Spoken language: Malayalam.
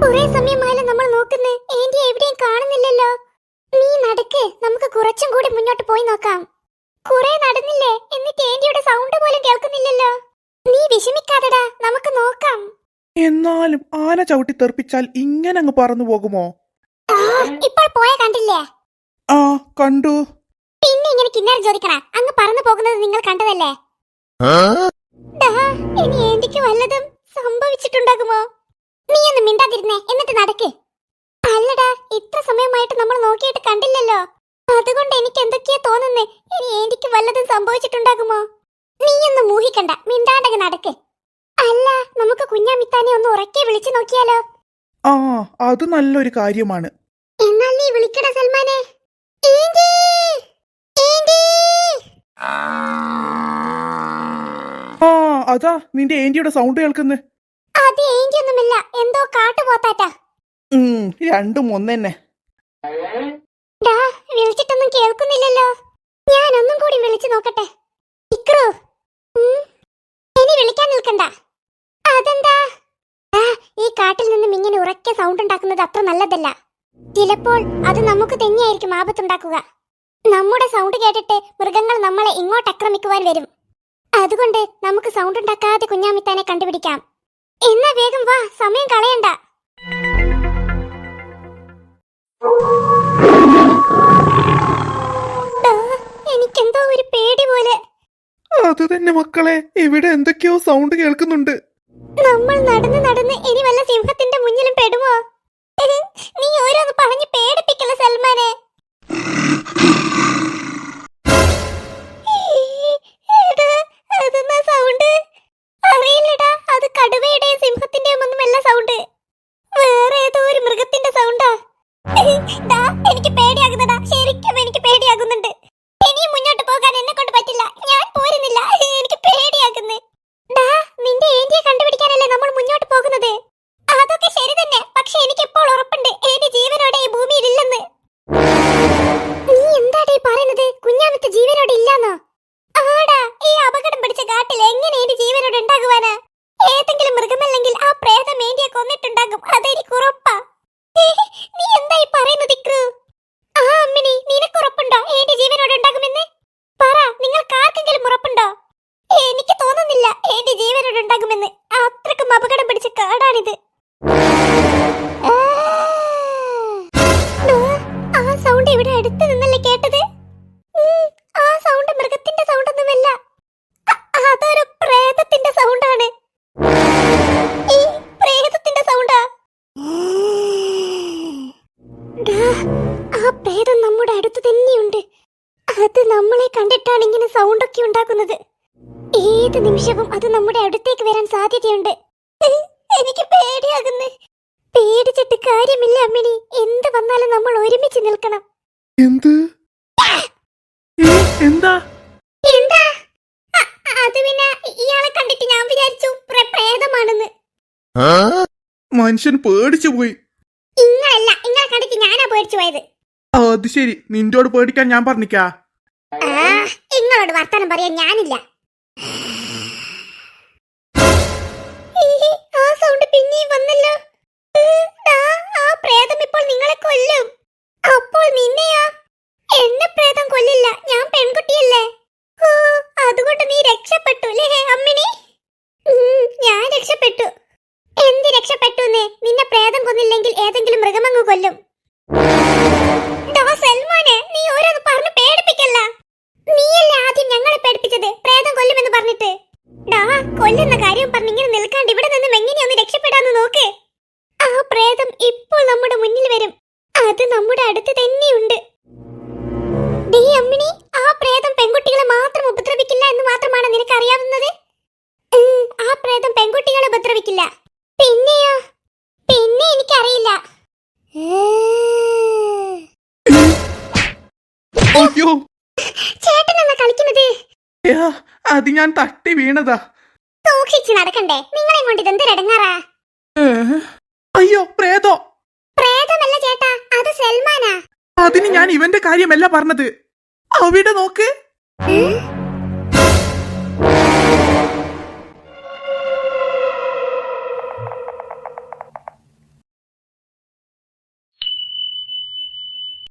കുറെ സമയമായാലും നമ്മൾ നോക്കുന്നേ. ഏന്റി എവിടെയും കാണുന്നില്ലല്ലോ. നീ നടക്ക്. നമുക്ക് കുറച്ചും കൂടി മുന്നോട്ട് പോയി നോക്കാം. കുറെ നടന്നില്ലേ? എന്നിട്ട് ആന്റിയുടെ സൗണ്ട് പോലും കേൾക്കുന്നില്ലല്ലോ. നീ വിഷമിക്കാതെടാ. നമുക്ക് നോക്കാം. എന്നാലും ആന ചവിട്ടി തെറിപ്പിച്ചാൽ ഇങ്ങനെ അങ്ങ് പറന്നു പോകുമോ? ഇപ്പോൾ പോയ കണ്ടില്ലേ? ആ കണ്ടു. പിന്നെ ഇങ്ങനെ കിന്നേരം ചോദിക്കണ. അങ്ങ് പറന്നു പോകുന്നത് നിങ്ങൾ കണ്ടതല്ലേ? ഇനി ഏന്റിക്ക് വല്ലതും സംഭവിച്ചിട്ടുണ്ടാകുമോ? നീ ഒന്ന് മിണ്ടാതിരുന്നേ എന്നിട്ട് നടക്ക്. അല്ലടാ ഇത്ര സമയമായിട്ട് നമ്മൾ നോക്കിയിട്ട് കണ്ടില്ലല്ലോ. അതുകൊണ്ട് എനിക്ക് എന്തൊക്കെയാ തോന്നുന്നേ? ഇനി എനിക്ക് വല്ലതും സംഭവിച്ചിട്ടുണ്ടാകുമോ? നീ ഒന്ന് മൂഹിക്കണ്ട മിണ്ടാണ്ടങ്ങ് നടക്ക്. അല്ല നമുക്ക് കുഞ്ഞാമിത്താനെ ഒന്ന് ഉറക്കെ വിളിച്ചു നോക്കിയാലോ? ആ അത് നല്ലൊരു കാര്യമാണ്. എന്നാൽ നീ വിളിക്കട സൽമാനെ. ഏന്റി! ഏന്റി! ആ അതാ നിന്റെ ഏന്റിയുടെ സൗണ്ട് കേൾക്കുന്നു. എന്തോ കാട്ടുപോത്താറ്റാ. രണ്ടും ഒന്നെന്നെ. വിളിച്ചിട്ടൊന്നും കേൾക്കുന്നില്ലല്ലോ. ഞാൻ ഒന്നും കൂടി വിളിച്ചു നോക്കട്ടെ. ഇക്രു ഇനി വിളിക്കാൻ നിൽക്കണ്ട. അതെന്താ? ഈ കാട്ടിൽ നിന്നും ഇങ്ങനെ ഉറക്കെ സൗണ്ട് ഉണ്ടാക്കുന്നത് അത്ര നല്ലതല്ല. ചിലപ്പോൾ അത് നമുക്ക് തന്നെയായിരിക്കും ആപത്തുണ്ടാക്കുക. നമ്മുടെ സൗണ്ട് കേട്ടിട്ട് മൃഗങ്ങൾ നമ്മളെ ഇങ്ങോട്ട് ആക്രമിക്കുവാൻ വരും. അതുകൊണ്ട് നമുക്ക് സൗണ്ട് ഉണ്ടാക്കാതെ കുഞ്ഞാമിത്താനെ കണ്ടുപിടിക്കാം. എന്നാ വേഗം വാ സമയം കളയണ്ട. എനിക്കെന്തോ ഒരു പേടി പോലെ. അത് തന്നെ മക്കളെ ഇവിടെ എന്തൊക്കെയോ സൗണ്ട് കേൾക്കുന്നുണ്ട്. നമ്മൾ നടന്ന് നടന്ന് ഇനി വല്ല സിംഹത്തിന്റെ മുന്നിലും പെടുമോ? നീ ഓരോന്ന് പറഞ്ഞ് പേടിപ്പിക്കല സൽമാനെ? തോന്നുന്നില്ല എന്റെ ജീവനോട് ഉണ്ടാകുമെന്ന്. അത്രക്കും അപകടം പിടിച്ച കാടാണിത്. ആ, സൗണ്ട് ഇവിടെ അടുത്ത് നിന്നല്ലേ കേട്ടത്? ആ സൗണ്ട് മൃഗത്തിന്റെ സൗണ്ട് ഒന്നുമല്ല. അതൊരു പ്രേതത്തിന്റെ സൗണ്ടാണ് ഈ പ്രേതത്തിന്റെ സൗണ്ടാ ആ. പ്രേതം നമ്മുടെ അടുത്ത് തന്നെയുണ്ട്. അത് നമ്മളെ കണ്ടിട്ടാണ് ഇങ്ങനെ സൗണ്ടൊക്കെ ഉണ്ടാക്കുന്നത്. ഏത് നിമിഷവും അത് നമ്മുടെ അടുത്തേക്ക് വരാൻ സാധ്യതയുണ്ട്. എനിക്ക് പേടിയാകുന്നു. പേടിച്ചിട്ട് കാര്യമില്ല അമ്മിണി. എന്ത് വന്നാലും നമ്മൾ ഒരുമിച്ച് നിൽക്കണം. എന്ത്? എന്താ? എന്താ? അത് പിന്നെ ഇയാളെ കണ്ടിട്ട് ഞാൻ വിചാരിച്ചു പ്ര- പ്രേതമാണെന്ന്. മനുഷ്യൻ പേടിച്ചു പോയി. ഇങ്ങളല്ല ഇങ്ങളെ കണ്ടിട്ട് ഞാനാ പേടിച്ചു പോയത്. അത് ശരി. നിന്റോട് പേടിക്കാൻ ഞാൻ പറഞ്ഞിക്കാ. ഇങ്ങളോട് വർത്തമാനം പറയാൻ ഞാനില്ല. കൊല്ലും. അപ്പോൾ നിന്നെയാ? എന്നെ പ്രേതം കൊല്ലില്ല. ഞാൻ പെൺകുട്ടിയല്ലേ? ഓ അതുകൊണ്ട് നീ രക്ഷപ്പെട്ടു അല്ലേ അമ്മിണി? ഞാൻ രക്ഷപ്പെട്ടു. എന്ത് രക്ഷപ്പെട്ടു നിന്നെ പ്രേതം കൊന്നില്ലെങ്കിൽ ഏതെങ്കിലും മൃഗമങ്ങ് കൊല്ലും. നീ ഓരോന്ന് പറഞ്ഞു പേടിപ്പിക്കല്ല. ആദ്യം ഞങ്ങളെ പ്രേതം കൊല്ലുമെന്ന് കൊല്ലുന്ന കാര്യം ഇങ്ങനെ ഇവിടെ നിന്നും എങ്ങനെയൊന്ന് രക്ഷപ്പെടാന്ന് നോക്ക്. ആ പ്രേതം ഇപ്പോൾ നമ്മുടെ മുന്നിൽ വരും. അത് നമ്മുടെ അടുത്ത് തന്നെയുണ്ട്. ഡേ അമ്മിണി ആ പ്രേതം പെൺകുട്ടികളെ മാത്രം ഉപദ്രവിക്കില്ല എന്ന് മാത്രമാണ് നിനക്ക് അറിയാവുന്നത്? ആ പ്രേതം പെൺകുട്ടികളെ ഉപദ്രവിക്കില്ല. പിന്നെയോ? പിന്നെ എനിക്കറിയില്ല. എന്നാ കളിക്കുന്നത്? അത് ഞാൻ തട്ടി വീണതാ. സൂക്ഷിച്ച് നടക്കണ്ടേ. നിങ്ങളെ കൊണ്ട് ഇതെന്തൊരു ഇടങ്ങാറാ? അയ്യോ പ്രേതോ. പ്രേതമല്ല ചേട്ടാ. സൽമാനാ? അതിന് ഞാൻ ഇവന്റെ കാര്യമല്ല പറഞ്ഞത്. അവിടെ നോക്ക്.